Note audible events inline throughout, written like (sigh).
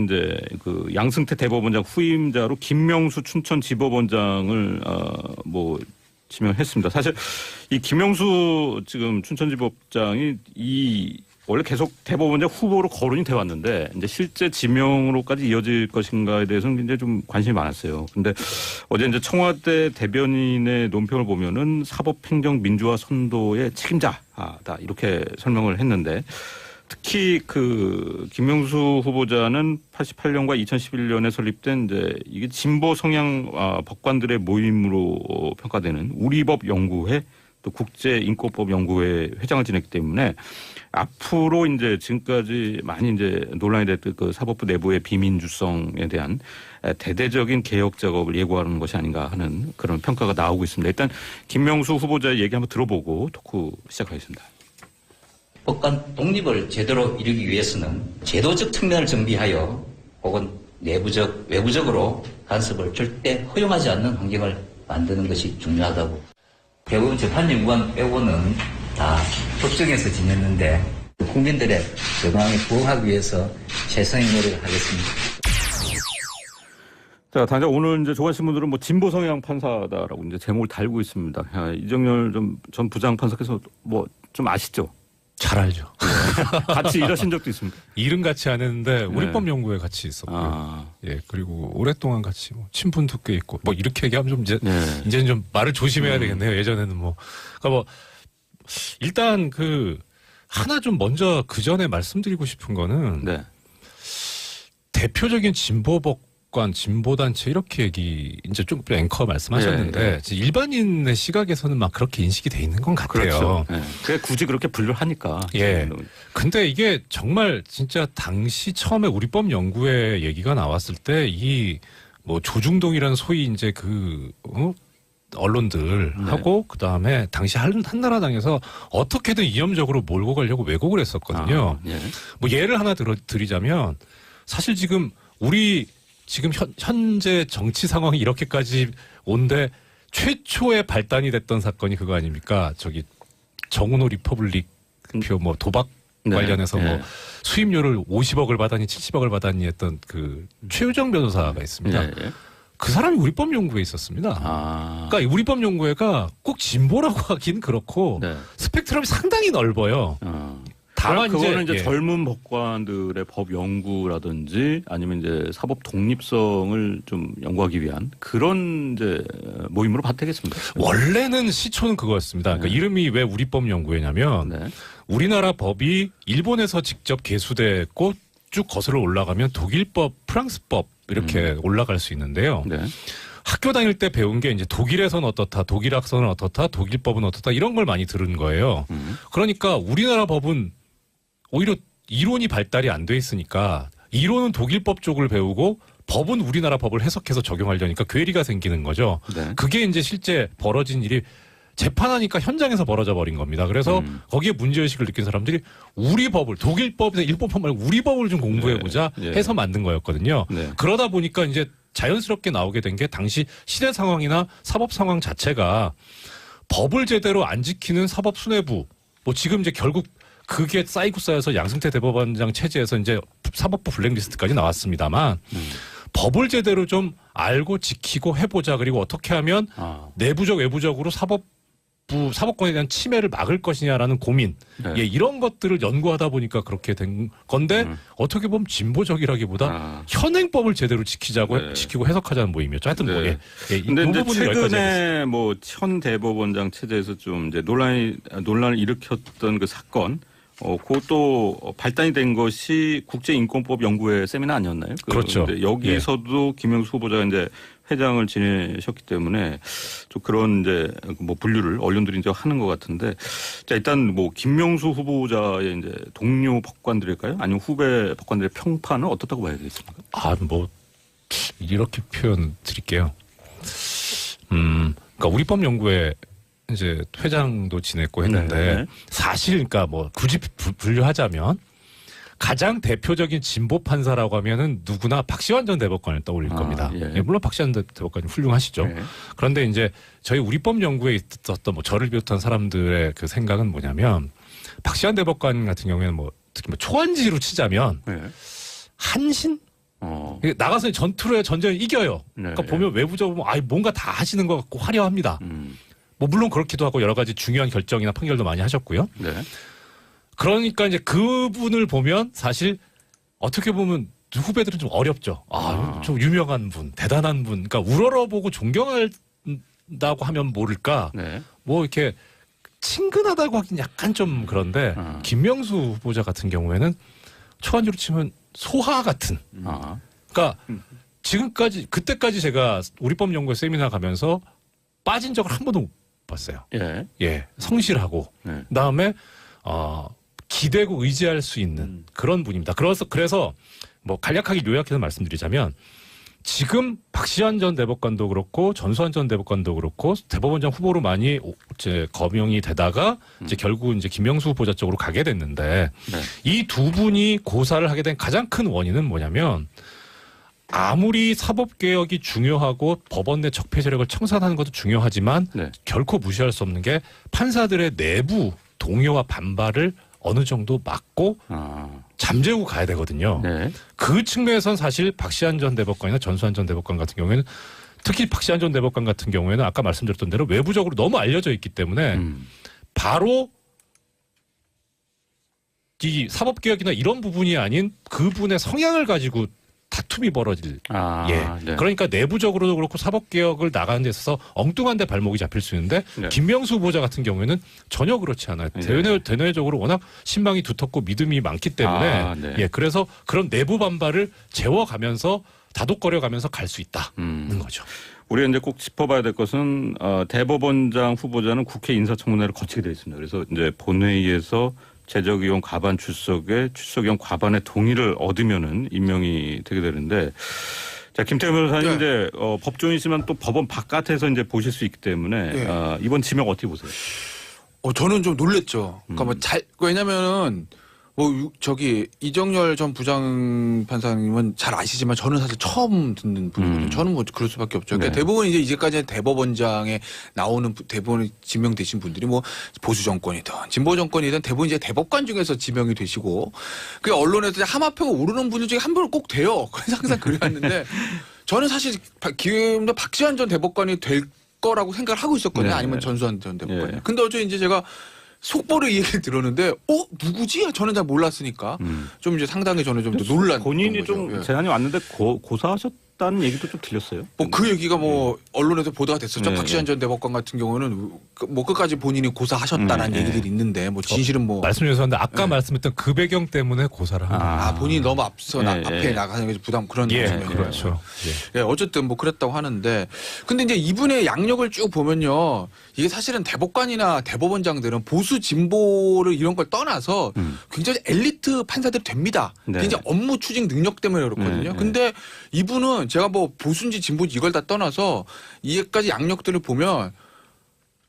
이제 그 양승태 대법원장 후임자로 김명수 춘천 지법원장을 어뭐 지명했습니다. 사실 이 김명수 지금 춘천지법장이 이 원래 계속 대법원장 후보로 거론이 돼 왔는데 이제 실제 지명으로까지 이어질 것인가에 대해서는 굉장히 좀 관심이 많았어요. 근데 어제 이제 청와대 대변인의 논평을 보면은 사법행정 민주화 선도의 책임자다 이렇게 설명을 했는데 특히 그 김명수 후보자는 88년과 2011년에 설립된 이제 이게 진보 성향 아, 법관들의 모임으로 어, 평가되는 우리법 연구회 또 국제인권법 연구회 회장을 지냈기 때문에 앞으로 이제 지금까지 많이 이제 논란이 됐던 그 사법부 내부의 비민주성에 대한 대대적인 개혁 작업을 예고하는 것이 아닌가 하는 그런 평가가 나오고 있습니다. 일단 김명수 후보자의 얘기 한번 들어보고 토크 시작하겠습니다. 법관 독립을 제대로 이루기 위해서는 제도적 측면을 정비하여 혹은 내부적, 외부적으로 간섭을 절대 허용하지 않는 환경을 만드는 것이 중요하다고. 대부분 재판연구원 빼고는 다 법정에서 지냈는데 국민들의 정황에 부응하기 위해서 최선의 노력을 하겠습니다. 자, 당장 오늘 이제 조간신문들은 뭐 진보 성향 판사다라고 이제 제목을 달고 있습니다. 야, 이정열 좀전 부장 판사께서 뭐 좀 아시죠? 잘 알죠. (laughs) 같이 일하신 적도 있습니까? 일은 같이 안 했는데 우리법 연구에 같이 있었고요. 아, 예 그리고 오랫동안 같이 뭐 친분도 꽤 있고 뭐 이렇게 얘기하면 좀 이제 네. 이제는 좀 말을 조심해야 음. 되겠네요. 예전에는 뭐 그러니까 뭐 일단 그 하나 좀 먼저 그 전에 말씀드리고 싶은 거는 네. 대표적인 진보 법관, 진보단체 이렇게 얘기 이제 좀 앵커 말씀하셨는데 예, 예. 일반인의 시각에서는 막 그렇게 인식이 돼 있는 건 같아요. 그렇죠. 네. 그게 굳이 그렇게 분류를 하니까. 예. 근데 이게 정말 진짜 당시 처음에 우리법 연구회 얘기가 나왔을 때 이 뭐 조중동이라는 소위 이제 그 어? 언론들 네. 하고 그 다음에 당시 한, 한나라당에서 어떻게든 이념적으로 몰고 가려고 왜곡을 했었거든요. 아, 예. 뭐 예를 하나 들어 드리자면 사실 지금 우리 지금 현, 현재 정치 상황이 이렇게까지 온데 최초의 발단이 됐던 사건이 그거 아닙니까? 저기 정은호 리퍼블릭 표 뭐 도박 네. 관련해서 예. 뭐 수입료를 50억을 받았니 70억을 받았니 했던 그 최유정 변호사가 있습니다. 예, 예. 그 사람이 우리법 연구에 있었습니다. 아. 그러니까 이 우리법 연구회가 꼭 진보라고 (laughs) 하긴 그렇고 네. 스펙트럼이 상당히 넓어요. 어. 다만 그거는 이제, 예. 젊은 법관들의 법 연구라든지 아니면 이제 사법 독립성을 좀 연구하기 위한 그런 이제 모임으로 봐도 되겠습니다. 원래는 시초는 그거였습니다. 그러니까 네. 이름이 왜 우리 법 연구회냐면 네. 우리나라 법이 일본에서 직접 개수됐고 쭉 거슬러 올라가면 독일법, 프랑스법 이렇게 올라갈 수 있는데요. 네. 학교 다닐 때 배운 게 이제 독일에서는 어떻다, 독일 학선은 어떻다, 독일법은 어떻다 이런 걸 많이 들은 거예요. 음. 그러니까 우리나라 법은 오히려 이론이 발달이 안 돼 있으니까 이론은 독일법 쪽을 배우고 법은 우리나라 법을 해석해서 적용하려니까 괴리가 생기는 거죠. 네. 그게 이제 실제 벌어진 일이 재판하니까 현장에서 벌어져 버린 겁니다. 그래서 음. 거기에 문제의식을 느낀 사람들이 우리 법을 독일법에서 일본법 말고 우리 법을 좀 공부해보자 네. 예. 해서 만든 거였거든요. 네. 그러다 보니까 이제 자연스럽게 나오게 된 게 당시 시대 상황이나 사법 상황 자체가 법을 제대로 안 지키는 사법 수뇌부 뭐 지금 이제 결국 그게 쌓이고 쌓여서 양승태 대법원장 체제에서 이제 사법부 블랙리스트까지 나왔습니다만 음. 법을 제대로 좀 알고 지키고 해보자 그리고 어떻게 하면 아. 내부적 외부적으로 사법 부 사법권에 대한 침해를 막을 것이냐라는 고민 네. 예, 이런 것들을 연구하다 보니까 그렇게 된 건데 음. 어떻게 보면 진보적이라기보다 아. 현행법을 제대로 지키자고 네. 지키고 해석하자는 모임이었죠. 하여튼 뭐 네. 예, 예, 이 근데. 최근에 뭐현 대법원장 체제에서 좀 이제 논란이 논란을 일으켰던 그 사건 어, 그것도 발단이 된 것이 국제인권법 연구회 세미나 아니었나요? 그 그렇죠. 여기서도 김영수 후보자가 이제 회장을 지내셨기 때문에 좀 그런 이제 뭐 분류를 언론들이 이제 하는 것 같은데 자 일단 뭐 김명수 후보자의 이제 동료 법관들일까요? 아니면 후배 법관들의 평판은 어떻다고 봐야 되겠습니까? 아, 뭐 이렇게 표현 드릴게요. 음, 그러니까 우리법 연구회 이제 회장도 지냈고 했는데 네. 사실 그러니까 뭐 굳이 부- 분류하자면 가장 대표적인 진보 판사라고 하면은 누구나 박시환 전 대법관을 떠올릴 아, 겁니다. 예. 예, 물론 박시환 대- 대법관이 훌륭하시죠. 네. 그런데 이제 저희 우리법 연구에 있었던 뭐 저를 비롯한 사람들의 그 생각은 뭐냐면 박시환 대법관 같은 경우에는 뭐 특히 뭐 초안지로 치자면 네. 한신 이게 나가서 전투를 전쟁을 이겨요. 네. 그러니까 보면 외부적으로 아 뭔가 다 하시는 것 같고 화려합니다. 음. 뭐 물론 그렇기도 하고 여러 가지 중요한 결정이나 판결도 많이 하셨고요. 네. 그러니까 이제 그분을 보면 사실 어떻게 보면 후배들은 좀 어렵죠. 아, 아. 좀 유명한 분, 대단한 분. 그러니까 우러러보고 존경한다고 하면 모를까. 네. 뭐 이렇게 친근하다고 하긴 약간 좀 그런데 아. 김명수 후보자 같은 경우에는 초안주로 치면 소하 같은. 아. 그러니까 지금까지 그때까지 제가 우리법 연구회 세미나 가면서 빠진 적을 한 번도 못 봤어요. 예. 예, 성실하고 네. 그다음에 어 기대고 의지할 수 있는 그런 분입니다. 그래서 그래서 뭐 간략하게 요약해서 말씀드리자면 지금 박시환 전 대법관도 그렇고 전수환 전 대법관도 그렇고 대법원장 후보로 많이 오- 이제 거명이 되다가 이제 결국 이제 김명수 후보자 쪽으로 가게 됐는데 네. 이두 분이 고사를 하게 된 가장 큰 원인은 뭐냐면 아무리 사법 개혁이 중요하고 법원 내 적폐 세력을 청산하는 것도 중요하지만 네. 결코 무시할 수 없는 게 판사들의 내부 동요와 반발을 어느 정도 막고 아. 잠재우고 가야 되거든요. 네. 그 측면에선 사실 박시환 전 대법관이나 전수환 전 대법관 같은 경우에는 특히 박시환 전 대법관 같은 경우에는 아까 말씀드렸던 대로 외부적으로 너무 알려져 있기 때문에 음. 바로 이 사법개혁이나 이런 부분이 아닌 그분의 성향을 가지고 다툼이 벌어질 아. 예. 네. 그러니까 내부적으로도 그렇고 사법 개혁을 나가는 데 있어서 엉뚱한 데 발목이 잡힐 수 있는데 네. 김명수 후보자 같은 경우에는 전혀 그렇지 않아요. 네. 대내, 대내적으로 워낙 신망이 두텁고 믿음이 많기 때문에 아, 네. 예. 그래서 그런 내부 반발을 재워가면서 다독거려 가면서 갈 수 있다는 음. 거죠. 우리가 이제 꼭 짚어봐야 될 것은 어, 대법원장 후보자는 국회 인사청문회를 거치게 돼 있습니다. 그래서 이제 본회의에서 제적위원 과반 출석에 출석위원 과반의 동의를 얻으면은 임명이 되게 되는데 자 김태현 변호사님 네. 이제 어, 법조인이지만 또 법원 바깥에서 이제 보실 수 있기 때문에 네. 아, 이번 지명 어떻게 보세요? 어, 저는 좀 놀랬죠. 그러니까 음. 뭐 잘, 왜냐면은 뭐 유- 저기 이정열 전 부장 판사님은 잘 아시지만 저는 사실 처음 듣는 분이거든요. 음. 저는 뭐 그럴 수밖에 없죠. 그러니까 네. 대부분 이제 이제까지 대법원장에 나오는 부- 대법원 지명되신 분들이 뭐 보수 정권이든 진보 정권이든 대부분 이제 대법관 중에서 지명이 되시고 그 언론에서 하마평 오르는 분들 중에 한 분은 꼭 돼요. (laughs) 그래서 항상 그래왔는데 저는 사실 박- 기회도 박지원 전 대법관이 될 거라고 생각을 하고 있었거든요. 네. 아니면 전수환 전 대법관이. 예. 근데 어제 이제 제가 속보를 이 얘기를 들었는데 어 누구지? 저는 잘 몰랐으니까 음. 좀 이제 상당히 저는 좀더 놀란 본인이 좀 재단이 왔는데 고, 고사하셨 다는 얘기도 좀 들렸어요. 뭐 그 얘기가 뭐 언론에서 보도가 됐었죠. 네, 박시환 전 대법관 같은 경우는 그- 뭐 끝까지 본인이 고사하셨다는 네, 얘기들이 있는데 뭐 진실은 뭐 말씀 주셨는데 아까 네. 말씀했던 그 배경 때문에 고사를 한 거예요. 아, 본인이 너무 앞서 나, 예, 앞에 예. 나가는 게 부담 그런 예, 측면이에요. 그렇죠. 예. 예, 어쨌든 뭐 그랬다고 하는데 근데 이제 이분의 양력을 쭉 보면요. 이게 사실은 대법관이나 대법원장들은 보수 진보를 이런 걸 떠나서 음. 굉장히 엘리트 판사들이 됩니다. 네. 굉장히 업무 추진 능력 때문에 그렇거든요. 네, 네. 근데 이분은 제가 뭐 보수인지 진보인지 이걸 다 떠나서 이게까지 양력들을 보면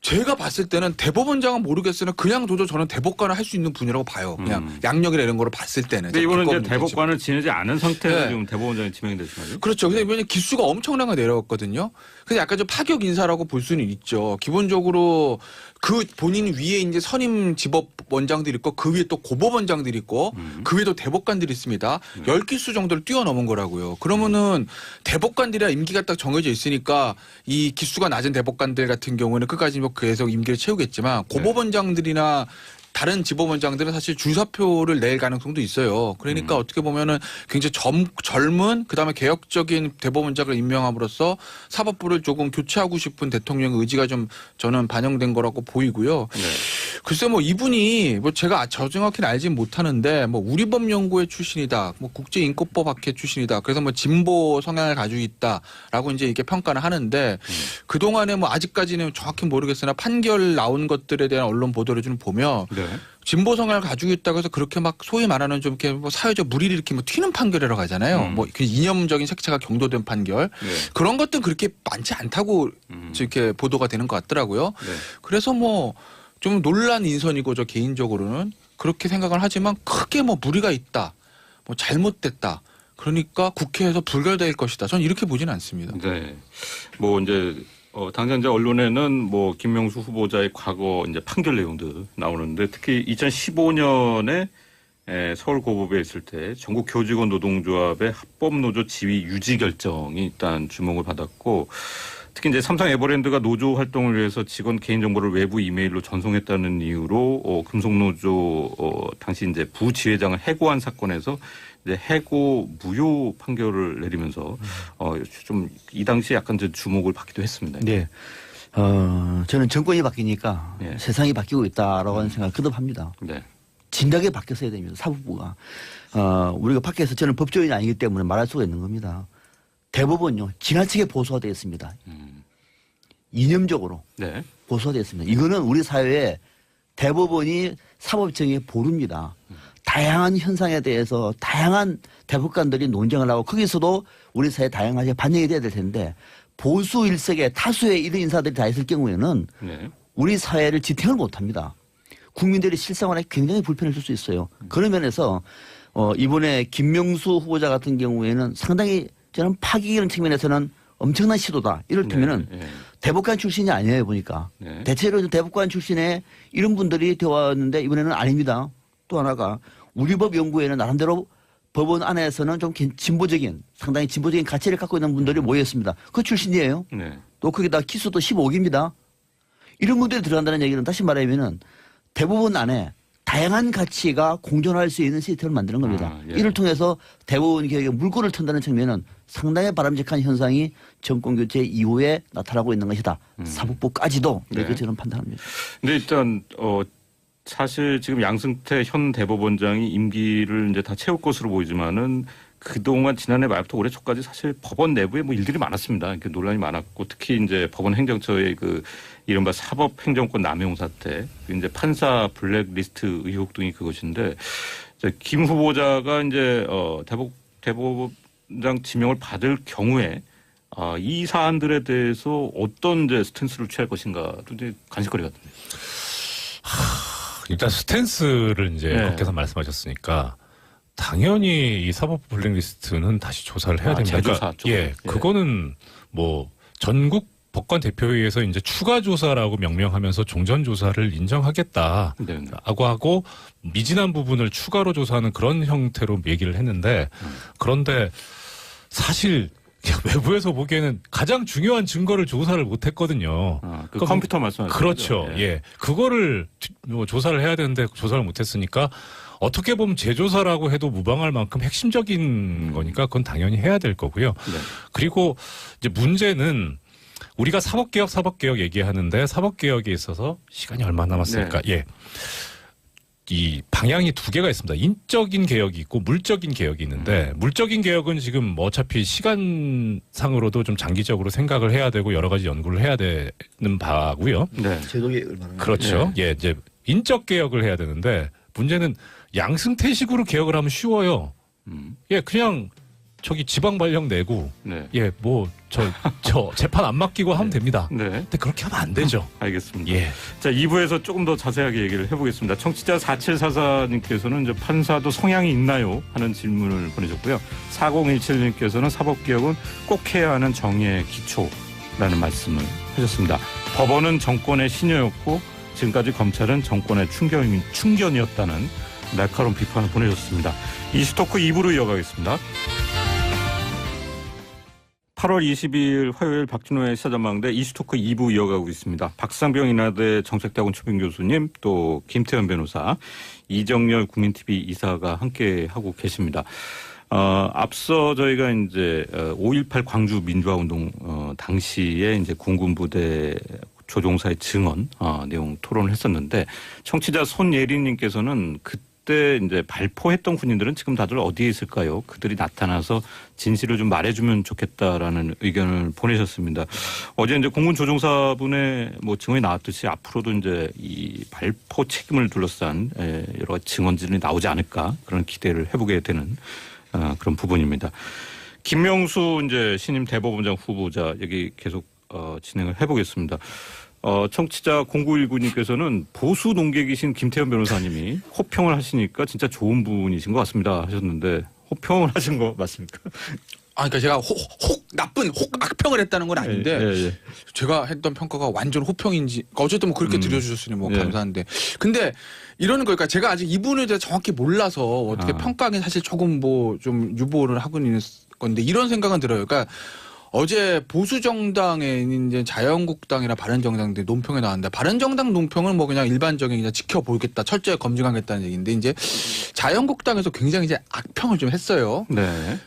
제가 봤을 때는 대법원장은 모르겠으나 그냥 도저 저는 대법관을 할 수 있는 분이라고 봐요. 그냥 음. 양력이나 이런 거를 봤을 때는. 근데 이번은 이제. 대법관을 지내지 않은 상태에서 네. 지금 대법원장이 지명이 되신 거죠? 그렇죠. 근데 왜냐면 기수가 엄청나게 내려왔거든요. 그래서 약간 좀 파격 인사라고 볼 수는 있죠. 기본적으로 그 본인 위에 이제 선임 지법 원장들이 있고 그 위에 또 고법 원장들이 있고 음. 그 위에도 대법관들이 있습니다. 열 기수 정도를 뛰어넘은 거라고요. 그러면은 대법관들이야 임기가 딱 정해져 있으니까 이 기수가 낮은 대법관들 같은 경우는 끝까지 뭐 계속 임기를 채우겠지만 고법 원장들이나 다른 지법원장들은 사실 주사표를 낼 가능성도 있어요. 그러니까 어떻게 보면은 굉장히 젊, 젊은 그다음에 개혁적인 대법원장을 임명함으로써 사법부를 조금 교체하고 싶은 대통령의 의지가 좀 저는 반영된 거라고 보이고요. 네. 글쎄 뭐 이분이 뭐 제가 저 정확히는 알진 못하는데 뭐 우리법연구회 출신이다, 뭐 국제인권법 학회 출신이다. 그래서 뭐 진보 성향을 가지고 있다라고 이제 이렇게 평가를 하는데 그 동안에 뭐 아직까지는 정확히 모르겠으나 판결 나온 것들에 대한 언론 보도를 좀 보면 네. 진보 성향을 가지고 있다고 해서 그렇게 막 소위 말하는 좀 이렇게 뭐 사회적 무리를 일으키면 튀는 판결이라고 하잖아요. 음. 뭐그 이념적인 색채가 경도된 판결 네. 그런 것들은 그렇게 많지 않다고 음. 이렇게 보도가 되는 것 같더라고요. 네. 그래서 뭐 좀 논란 인선이고 저 개인적으로는 그렇게 생각을 하지만 크게 뭐 무리가 있다, 뭐 잘못됐다. 그러니까 국회에서 불결될 것이다. 저는 이렇게 보지는 않습니다. 네. 뭐 이제 어 당장 이제 언론에는 뭐 김명수 후보자의 과거 이제 판결 내용들 나오는데 특히 2015년에 에, 서울 고법에 있을 때 전국 교직원 노동조합의 합법 노조 지위 유지 결정이 일단 주목을 받았고 특히 이제 삼성 에버랜드가 노조 활동을 위해서 직원 개인 정보를 외부 이메일로 전송했다는 이유로 어, 금속노조 어, 당시 이제 부지회장을 해고한 사건에서 이제 해고 무효 판결을 내리면서 어, 좀 이 당시에 약간 이제 주목을 받기도 했습니다. 네. 어, 저는 정권이 바뀌니까 예. 세상이 바뀌고 있다라고 하는 생각을 거듭합니다. 네. 진작에 바뀌었어야 됩니다. 사법부가. 어, 우리가 밖에서 저는 법조인이 아니기 때문에 말할 수가 있는 겁니다. 대법원요, 지나치게 보수화되어 있습니다. 음. 이념적으로 네. 보수화되어 있습니다. 이거는 우리 사회에 대법원이 사법정의 보루입니다. 다양한 현상에 대해서 다양한 대법관들이 논쟁을 하고 거기서도 우리 사회 다양하게 반영이 돼야 될 텐데 보수 일색에 다수의 이런 인사들이 다 있을 경우에는 네. 우리 사회를 지탱을 못합니다. 국민들이 실생활에 굉장히 불편을 줄 수 있어요. 그런 면에서 어, 이번에 김명수 후보자 같은 경우에는 상당히 저는 파기이는 측면에서는 엄청난 시도다. 이를테면은 네, 네. 대법관 출신이 아니에요 보니까 네. 대체로 대법관 출신의 이런 분들이 되어왔는데 이번에는 아닙니다. 또 하나가 우리 법 연구에는 나름대로 법원 안에서는 좀 긴- 진보적인 상당히 진보적인 가치를 갖고 있는 분들이 모였습니다. 그 출신이에요. 네. 또 거기다 키수도 15기입니다. 이런 분들이 들어간다는 얘기는 다시 말하면은 대부분 안에 다양한 가치가 공존할 수 있는 시스템을 만드는 겁니다. 아, 예. 이를 통해서 대법원 개혁에 물꼬를 튼다는 측면은 상당히 바람직한 현상이 정권 교체 이후에 나타나고 있는 것이다. 사법부까지도 네. 이렇게 저는 판단합니다. 근데 일단 어 사실 지금 양승태 현 대법원장이 임기를 이제 다 채울 것으로 보이지만은 그동안 지난해 말부터 올해 초까지 사실 법원 내부에 뭐 일들이 많았습니다. 논란이 많았고 특히 이제 법원 행정처의 그 이른바 사법 행정권 남용 사태, 그 이제 판사 블랙리스트 의혹 등이 그것인데 김 후보자가 이제 어 대법 대법원장 지명을 받을 경우에 아, 이 사안들에 대해서 어떤 이제 스탠스를 취할 것인가도 이제 관심거리 같은데. 일단 스탠스를 이제 네. 밖에서 말씀하셨으니까 당연히 이 사법 블랙리스트는 다시 조사를 해야 아, 됩니다. 쪽으로. 예, 예. 그거는 뭐 전국 법관 대표회의에서 이제 추가 조사라고 명명하면서 종전 조사를 인정하겠다. 네, 네. 하고 미진한 부분을 추가로 조사하는 그런 형태로 얘기를 했는데 그런데 사실 (laughs) 외부에서 보기에는 가장 중요한 증거를 조사를 못 했거든요. 아, 그 그럼- 컴퓨터 말씀하시는 그렇죠. 거죠? 예. 그거를 지- 뭐 조사를 해야 되는데 조사를 못 했으니까 어떻게 보면 재조사라고 해도 무방할 만큼 핵심적인 거니까 그건 당연히 해야 될 거고요. 네. 그리고 이제 문제는 우리가 사법개혁, 사법개혁 얘기하는데 사법개혁에 있어서 시간이 얼마 남았을까? 네. 예. 이 방향이 두 개가 있습니다. 인적인 개혁이 있고 물적인 개혁이 있는데 물적인 개혁은 지금 뭐 어차피 시간상으로도 좀 장기적으로 생각을 해야 되고 여러 가지 연구를 해야 되는 바고요. 네. 제도의 얼마나 그렇죠. 예, 이제 인적 개혁을 해야 되는데 문제는 양승태식으로 개혁을 하면 쉬워요. 음. 예, 그냥 저기 지방 발령 내고 네. 예, 뭐 저 저 (laughs) 재판 안 맡기고 하면 됩니다. 네. 근데 그렇게 하면 안 되죠. (laughs) 알겠습니다. 예. 자, 2부에서 조금 더 자세하게 얘기를 해보겠습니다. 청취자 4744님께서는 이제 판사도 성향이 있나요? 하는 질문을 보내셨고요. 4017님께서는 사법개혁은 꼭 해야 하는 정의의 기초라는 말씀을 하셨습니다. 법원은 정권의 신여였고 지금까지 검찰은 정권의 충견, 충견이었다는 날카로운 비판을 보내셨습니다. 이슈토크 2부로 이어가겠습니다. 8월 22일 화요일 박진호의 시사전망대 이슈토크 2부 이어가고 있습니다. 박상병 인하대 정책대학원 초빙 교수님 또 김태현 변호사 이정열 국민TV 이사가 함께 하고 계십니다. 어, 앞서 저희가 이제 5.18 광주 민주화운동 어, 당시에 이제 공군부대 조종사의 증언 어, 내용 토론을 했었는데 청취자 손예린님께서는 그때 이제 발포했던 군인들은 지금 다들 어디에 있을까요? 그들이 나타나서 진실을 좀 말해주면 좋겠다라는 의견을 보내셨습니다. 어제 이제 공군 조종사분의 뭐 증언이 나왔듯이 앞으로도 이제 이 발포 책임을 둘러싼 에, 여러 증언들이 나오지 않을까 그런 기대를 해보게 되는 어, 그런 부분입니다. 김명수 이제 신임 대법원장 후보자 얘기 계속 어, 진행을 해보겠습니다. 어, 청취자 0919님께서는 보수 농객이신 김태현 변호사님이 호평을 하시니까 진짜 좋은 분이신 것 같습니다 하셨는데 호평을 (laughs) 하신 거 맞습니까? 아, 그러니까 제가 혹, 혹 나쁜 혹 악평을 했다는 건 아닌데 예, 예, 예. 제가 했던 평가가 완전 호평인지 어쨌든 뭐 그렇게 음. 들려주셨으니 뭐 예. 감사한데 근데 이러는 거니까 제가 아직 이분에 대해 서 정확히 몰라서 어떻게 아. 평가하기 사실 조금 뭐 좀 유보를 하고 있는 건데 이런 생각은 들어요. 그러니까 어제 보수 정당에 이제 자유한국당이나 바른정당들 논평에 나왔는데 바른정당 논평은 뭐 그냥 일반적인 그냥 지켜보겠다 철저히 검증하겠다는 얘기인데 이제 자유한국당에서 굉장히 이제 악평을 좀 했어요. 네.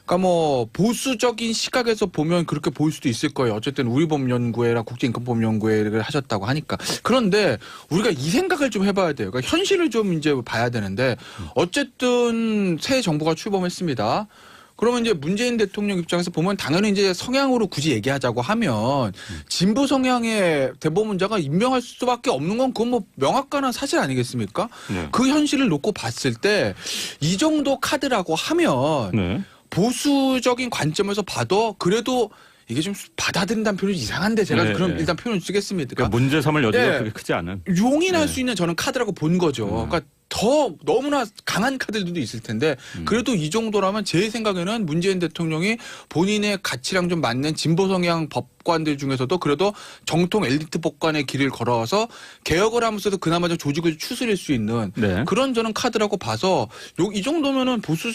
그러니까 뭐 보수적인 시각에서 보면 그렇게 보일 수도 있을 거예요. 어쨌든 우리법연구회랑 국제인권법연구회를 하셨다고 하니까. 그런데 우리가 이 생각을 좀 해봐야 돼요. 그러니까 현실을 좀 이제 봐야 되는데 어쨌든 새 정부가 출범했습니다. 그러면 이제 문재인 대통령 입장에서 보면 당연히 이제 성향으로 굳이 얘기하자고 하면 진보 성향의 대법원자가 임명할 수밖에 없는 건 그건 뭐 명확한 사실 아니겠습니까? 네. 그 현실을 놓고 봤을 때 이 정도 카드라고 하면 네. 보수적인 관점에서 봐도 그래도 이게 좀 받아들인다는 표현이 이상한데 제가 네, 그럼 네. 일단 표현을 쓰겠습니다. 그러니까 문제 삼을 여지가 예. 그렇게 크지 않은. 용인할 네. 수 있는 저는 카드라고 본 거죠. 음. 그러니까 더 너무나 강한 카드들도 있을 텐데 음. 그래도 이 정도라면 제 생각에는 문재인 대통령이 본인의 가치랑 좀 맞는 진보 성향 법관들 중에서도 그래도 정통 엘리트 법관의 길을 걸어서 개혁을 하면서도 그나마 좀 조직을 추스릴 수 있는 네. 그런 저는 카드라고 봐서 요, 이 정도면은 보수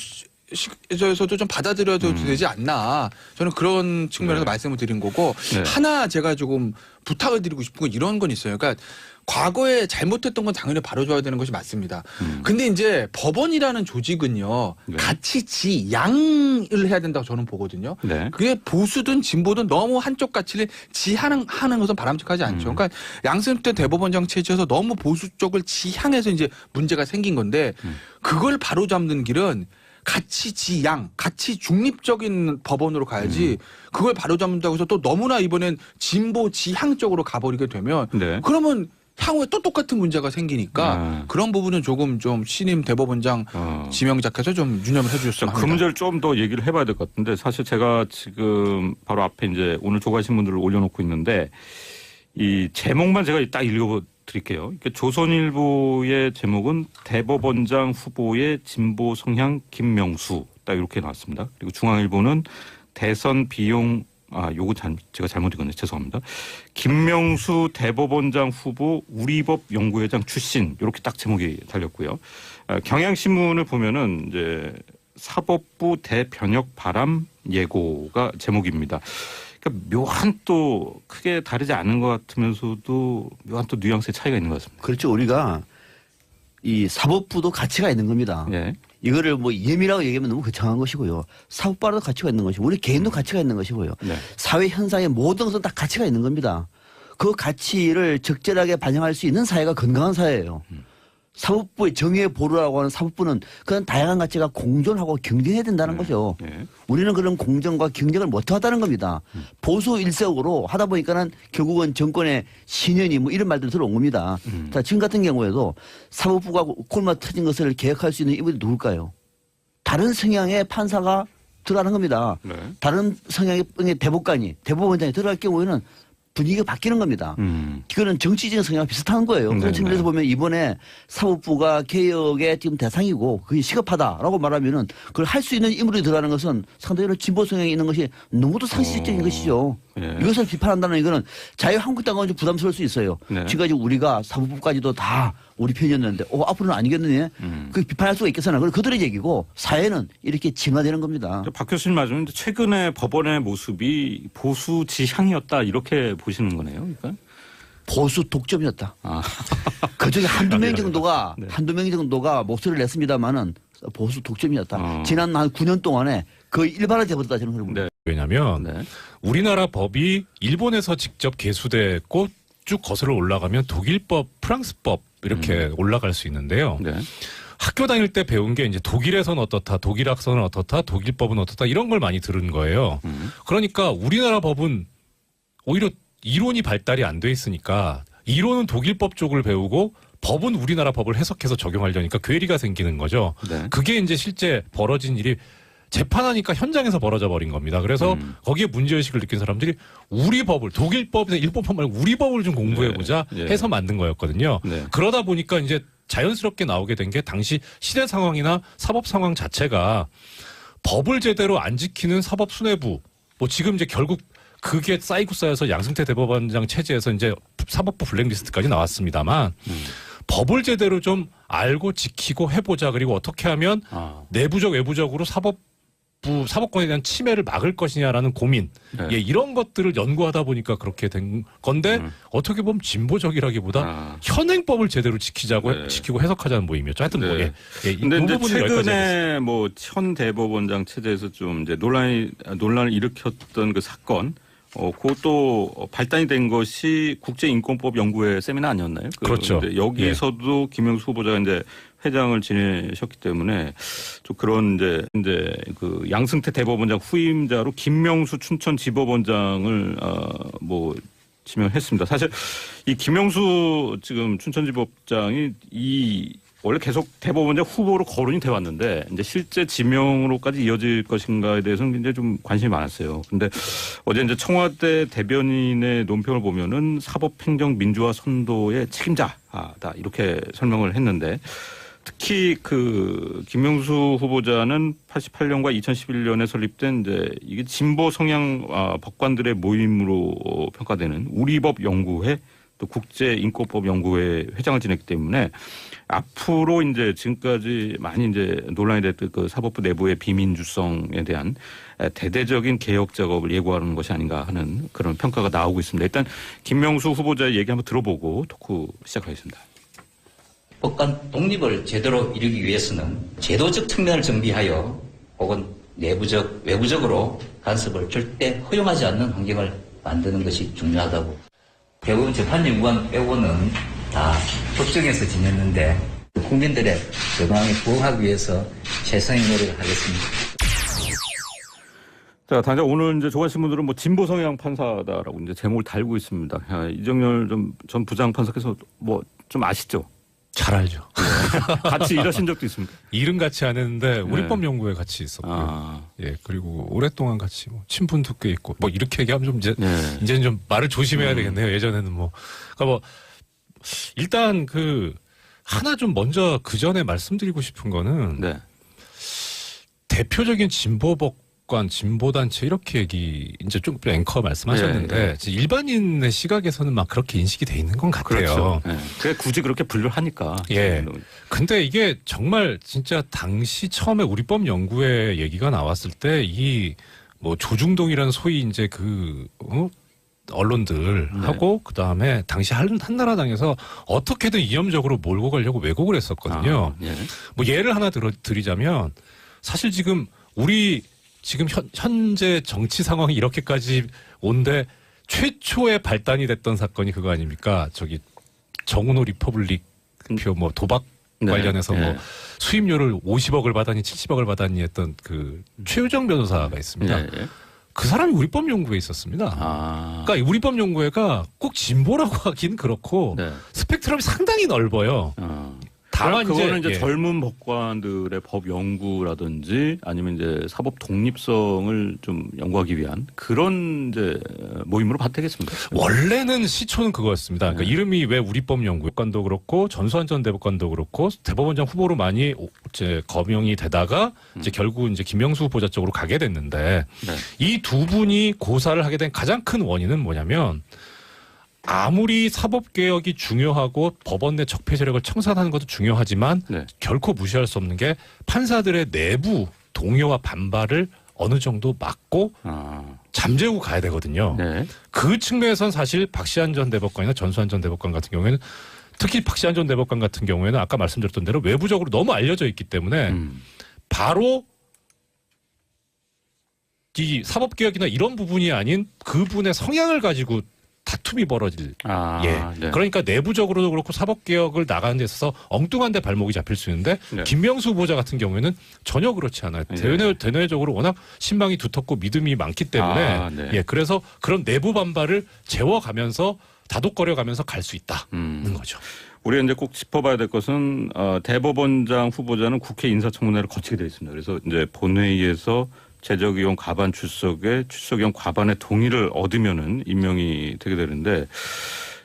에서도 좀 받아들여도 음. 되지 않나 저는 그런 측면에서 네. 말씀을 드린 거고 네. 하나 제가 조금 부탁을 드리고 싶은 건 이런 건 있어요. 그러니까 과거에 잘못했던 건 당연히 바로줘야 되는 것이 맞습니다. 음. 근데 이제 법원이라는 조직은요 네. 같이 지 양을 해야 된다고 저는 보거든요. 네. 그게 보수든 진보든 너무 한쪽 가치를 지하는 하는 것은 바람직하지 않죠. 음. 그러니까 양승태 대법원장 체제에서 너무 보수 쪽을 지향해서 이제 문제가 생긴 건데 음. 그걸 바로잡는 길은 가치 지양, 가치 중립적인 법원으로 가야지 음. 그걸 바로잡는다고 해서 또 너무나 이번엔 진보 지향 쪽으로 가버리게 되면 네. 그러면 향후에 또 똑같은 문제가 생기니까 아. 그런 부분은 조금 좀 신임 대법원장 어. 지명자께서 좀 유념을 자, 해주셨으면 그 합니다. 문제를 좀 더 얘기를 해봐야 될 것 같은데 사실 제가 지금 바로 앞에 이제 오늘 조간 신문들을 올려놓고 있는데 이 제목만 제가 딱 읽어드릴게요. 그러니까 조선일보의 제목은 대법원장 후보의 진보 성향 김명수 딱 이렇게 나왔습니다. 그리고 중앙일보는 대선 비용 아 요거 잘, 제가 잘못 읽었네 죄송합니다. 김명수 대법원장 후보 우리법 연구회장 출신 이렇게 딱 제목이 달렸고요. 아, 경향신문을 보면은 이제 사법부 대변혁 바람 예고가 제목입니다. 그러니까 묘한 또 크게 다르지 않은 것 같으면서도 묘한 또 뉘앙스의 차이가 있는 것 같습니다. 그렇죠. 우리가 이 사법부도 가치가 있는 겁니다. 예. 이거를 뭐 예미라고 얘기하면 너무 거창한 것이고요. 사법바도 가치가 있는 것이고 우리 개인도 가치가 있는 것이고요. 네. 사회 현상의 모든 것은 다 가치가 있는 겁니다. 그 가치를 적절하게 반영할 수 있는 사회가 건강한 사회예요. 사법부의 정의의 보루라고 하는 사법부는 그런 다양한 가치가 공존하고 경쟁해야 된다는 거죠. 예. 우리는 그런 공정과 경쟁을 못하다는 겁니다. 보수 일색으로 하다 보니까는 결국은 정권의 신현이 뭐 이런 말들 들어온 겁니다. 음. 자, 지금 같은 경우에도 사법부가 콜마 터진 것을 개혁할 수 있는 이분이 누굴까요? 다른 성향의 판사가 들어가는 겁니다. 네. 다른 성향의 대법관이 대법원장이 들어갈 경우에는 분위기가 바뀌는 겁니다. 음. 그거는 정치적인 성향과 비슷한 거예요. 네, 그런 측면에서 네. 보면 이번에 사법부가 개혁의 지금 대상이고 그게 시급하다라고 말하면은 그걸 할 수 있는 인물이 들어가는 것은 상대적으로 진보 성향이 있는 것이 너무도 상식적인 어, 것이죠. 예. 이것을 비판한다는 이거는 자유한국당은 좀 부담스러울 수 있어요. 네. 지금까지 우리가 사법부까지도 다 우리 편이었는데 어, 앞으로는 아니겠느냐? 음. 그 비판할 수가 있겠으나 그건 그들의 얘기고 사회는 이렇게 진화되는 겁니다. 박 교수님 말씀은 최근에 법원의 모습이 보수 지향이었다 이렇게 보시는 거네요. 그러니까. 보수 독점이었다. 아. (laughs) 그 중에 한두 명 네. 정도가 네. 한두 명 정도가 목소리를 냈습니다마는 보수 독점이었다. 어. 지난 한 9년 동안에 거의 일반화돼 버렸다 저는 그런 봅니다. 네. 왜냐하면 네. 우리나라 법이 일본에서 직접 개수됐고 쭉 거슬러 올라가면 독일법, 프랑스법 이렇게 올라갈 수 있는데요. 네. 학교 다닐 때 배운 게 이제 독일에서는 어떻다, 독일 학서는 어떻다, 독일 법은 어떻다 이런 걸 많이 들은 거예요. 음. 그러니까 우리나라 법은 오히려 이론이 발달이 안 돼 있으니까 이론은 독일법 쪽을 배우고 법은 우리나라 법을 해석해서 적용하려니까 괴리가 생기는 거죠. 네. 그게 이제 실제 벌어진 일이 재판하니까 현장에서 벌어져 버린 겁니다. 그래서 음. 거기에 문제의식을 느낀 사람들이 우리 법을 독일법이나 일본법 말고 우리 법을 좀 공부해 보자 네. 예. 해서 만든 거였거든요. 네. 그러다 보니까 이제 자연스럽게 나오게 된 게 당시 시대 상황이나 사법 상황 자체가 법을 제대로 안 지키는 사법 수뇌부 뭐 지금 이제 결국 그게 쌓이고 쌓여서 양승태 대법원장 체제에서 이제 사법부 블랙리스트까지 나왔습니다만 법을 제대로 좀 알고 지키고 해보자 그리고 어떻게 하면 아. 내부적 외부적으로 사법 부 사법권에 대한 침해를 막을 것이냐라는 고민 네. 예, 이런 것들을 연구하다 보니까 그렇게 된 건데 음. 어떻게 보면 진보적이라기보다 아. 현행법을 제대로 지키자고 네. 지키고 해석하자는 모임이었죠. 하여튼 뭐 네. 예, 예, 이 근데 이제 여기까지 하겠습니다. 최근에 뭐 현 대법원장 체제에서 좀 이제 논란이 논란을 일으켰던 그 사건 어 그것도 발단이 된 것이 국제인권법 연구회 세미나 아니었나요? 그 그렇죠. 이제 여기서도 김영수 후보자가 이제 회장을 지내셨기 때문에 좀 그런 이제 이제 그 양승태 대법원장 후임자로 김명수 춘천 지법원장을 어뭐 지명했습니다. 사실 이 김영수 지금 춘천지법장이 이 원래 계속 대법원장 후보로 거론이 돼 왔는데 이제 실제 지명으로까지 이어질 것인가에 대해서는 굉장히 좀 관심이 많았어요. 근데 어제 이제 청와대 대변인의 논평을 보면은 사법행정 민주화 선도의 책임자다 이렇게 설명을 했는데 특히 그 김명수 후보자는 88년과 2011년에 설립된 이제 이게 진보 성향 아, 법관들의 모임으로 어, 평가되는 우리법 연구회 또 국제인권법 연구회 회장을 지냈기 때문에 앞으로 이제 지금까지 많이 이제 논란이 됐던 그 사법부 내부의 비민주성에 대한 대대적인 개혁 작업을 예고하는 것이 아닌가 하는 그런 평가가 나오고 있습니다. 일단 김명수 후보자의 얘기 한번 들어보고 토크 시작하겠습니다. 법관 독립을 제대로 이루기 위해서는 제도적 측면을 정비하여 혹은 내부적, 외부적으로 간섭을 절대 허용하지 않는 환경을 만드는 것이 중요하다고. 대부분 재판연구관 빼고는 다 법정에서 지냈는데 국민들의 건강에 부응하기 위해서 최선의 노력을 하겠습니다. 자, 당장 오늘 이제 조간신문들은 뭐 진보 성향 판사다라고 이제 제목을 달고 있습니다. 아, 이정열 좀전 부장 판사께서 뭐 좀 아시죠? 잘 알죠. (laughs) 같이 일하신 적도 있습니까? 일은 같이 안 했는데 네. 우리법 연구회 같이 있었고요. 아, 예 그리고 오랫동안 같이 뭐 친분도 꽤 있고 뭐 이렇게 얘기하면 좀 이제 네. 이제는 좀 말을 음. 조심해야 되겠네요. 예전에는 뭐 그러니까 뭐 일단 그 하나 좀 먼저 그 전에 말씀드리고 싶은 거는 네. 대표적인 진보 법관, 진보단체 이렇게 얘기 이제 좀 앵커 말씀하셨는데 예, 예. 이제 일반인의 시각에서는 막 그렇게 인식이 돼 있는 건 같아요. 그렇죠. 네. 굳이 그렇게 분류를 하니까. 예. 근데 이게 정말 진짜 당시 처음에 우리법 연구회 얘기가 나왔을 때 이 뭐 조중동이라는 소위 이제 그 어? 언론들 네. 하고 그 다음에 당시 한, 한나라당에서 어떻게든 이념적으로 몰고 가려고 왜곡을 했었거든요. 아, 예. 뭐 예를 하나 들어 드리자면 사실 지금 우리 지금 현, 현재 정치 상황이 이렇게까지 온데 최초의 발단이 됐던 사건이 그거 아닙니까? 저기 정은호 리퍼블릭 표 뭐 도박 네. 관련해서 예. 뭐 수임료를 50억을 받았니 70억을 받았니 했던 그 최유정 변호사가 있습니다. 예, 예. 그 사람이 우리법 연구회에 있었습니다. 아. 그러니까 이 우리법 연구회가 꼭 진보라고 (laughs) 하긴 그렇고 네. 스펙트럼이 상당히 넓어요. 어. 다만 그거는 이제, 예. 젊은 법관들의 법 연구라든지 아니면 이제 사법 독립성을 좀 연구하기 위한 그런 이제 모임으로 봐도 되겠습니다. 원래는 시초는 그거였습니다. 그러니까 네. 이름이 왜 우리법 연구관도 그렇고 전수환 전 대법관도 그렇고 대법원장 후보로 많이 오- 이제 거명이 되다가 이제 결국 이제 김영수 후보자 쪽으로 가게 됐는데 네. 이두 분이 고사를 하게 된 가장 큰 원인은 뭐냐면 아무리 사법 개혁이 중요하고 법원 내 적폐 세력을 청산하는 것도 중요하지만 네. 결코 무시할 수 없는 게 판사들의 내부 동요와 반발을 어느 정도 막고 아. 잠재우고 가야 되거든요. 네. 그 측면에선 사실 박시한 전 대법관이나 전수환 전 대법관 같은 경우에는 특히 박시한 전 대법관 같은 경우에는 아까 말씀드렸던 대로 외부적으로 너무 알려져 있기 때문에 음. 바로 이 사법개혁이나 이런 부분이 아닌 그분의 성향을 가지고 다툼이 벌어질 아. 예. 네. 그러니까 내부적으로도 그렇고 사법 개혁을 나가는 데 있어서 엉뚱한 데 발목이 잡힐 수 있는데 네. 김명수 후보자 같은 경우에는 전혀 그렇지 않아요. 예. 대내, 대내적으로 워낙 신망이 두텁고 믿음이 많기 때문에 아, 네. 예. 그래서 그런 내부 반발을 재워가면서 다독거려 가면서 갈 수 있다는 음. 거죠. 우리가 이제 꼭 짚어봐야 될 것은 어, 대법원장 후보자는 국회 인사청문회를 거치게 되어 있습니다. 그래서 이제 본회의에서 재적위원 과반 출석에 출석위원 과반의 동의를 얻으면은 임명이 되게 되는데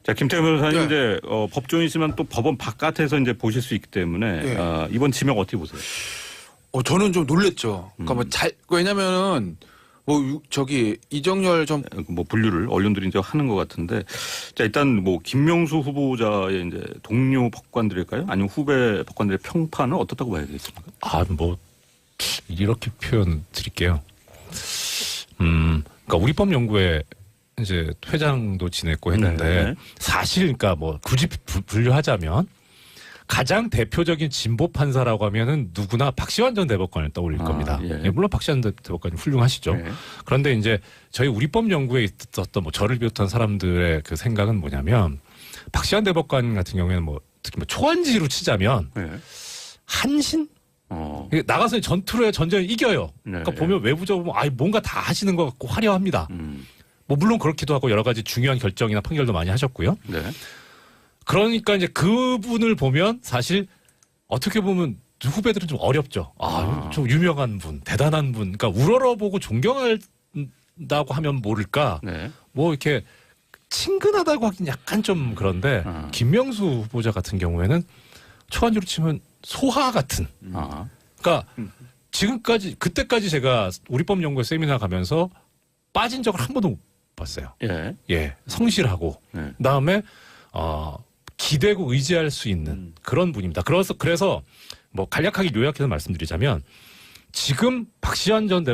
자 김태현 변호사님 네. 이제 어, 법조인이지만 또 법원 바깥에서 이제 보실 수 있기 때문에 네. 어, 이번 지명 어떻게 보세요? 어, 저는 좀 놀랬죠. 그러니까 음. 뭐 잘, 왜냐면은 뭐 유- 저기 이정열 전 뭐 분류를 언론들이 이제 하는 것 같은데 자 일단 뭐 김명수 후보자의 이제 동료 법관들일까요? 아니면 후배 법관들의 평판은 어떻다고 봐야 되겠습니까? 아, 뭐 이렇게 표현 드릴게요. 음, 그러니까 우리 법 연구회 이제 회장도 지냈고 했는데 네. 사실 그러니까 뭐 굳이 부- 분류하자면 가장 대표적인 진보 판사라고 하면은 누구나 박시환 전 대법관을 떠올릴 아, 겁니다. 예. 예, 물론 박시환 대- 대법관이 훌륭하시죠. 네. 그런데 이제 저희 우리법 연구에 있었던 뭐 저를 비롯한 사람들의 그 생각은 뭐냐면 박시환 대법관 같은 경우에는 뭐 특히 뭐 초안지로 치자면 네. 한신 나가서 전투를 전쟁을 이겨요. 네. 그러니까 보면 외부적으로 보면 아 뭔가 다 하시는 것 같고 화려합니다. 음. 뭐 물론 그렇기도 하고 여러 가지 중요한 결정이나 판결도 많이 하셨고요. 네. 그러니까 이제 그분을 보면 사실 어떻게 보면 후배들은 좀 어렵죠. 아, 아. 좀 유명한 분, 대단한 분. 그러니까 우러러보고 존경한다고 하면 모를까. 네. 뭐 이렇게 친근하다고 하긴 약간 좀 그런데 아. 김명수 후보자 같은 경우에는 초안주로 치면 소하 같은 아. 그러니까 지금까지 그때까지 제가 우리법 연구회 세미나 가면서 빠진 적을 한 번도 못 봤어요. 예. 예, 성실하고 네. 그다음에 어 기대고 의지할 수 있는 그런 분입니다. 그래서 그래서 뭐 간략하게 요약해서 말씀드리자면 지금 박시환 전 대법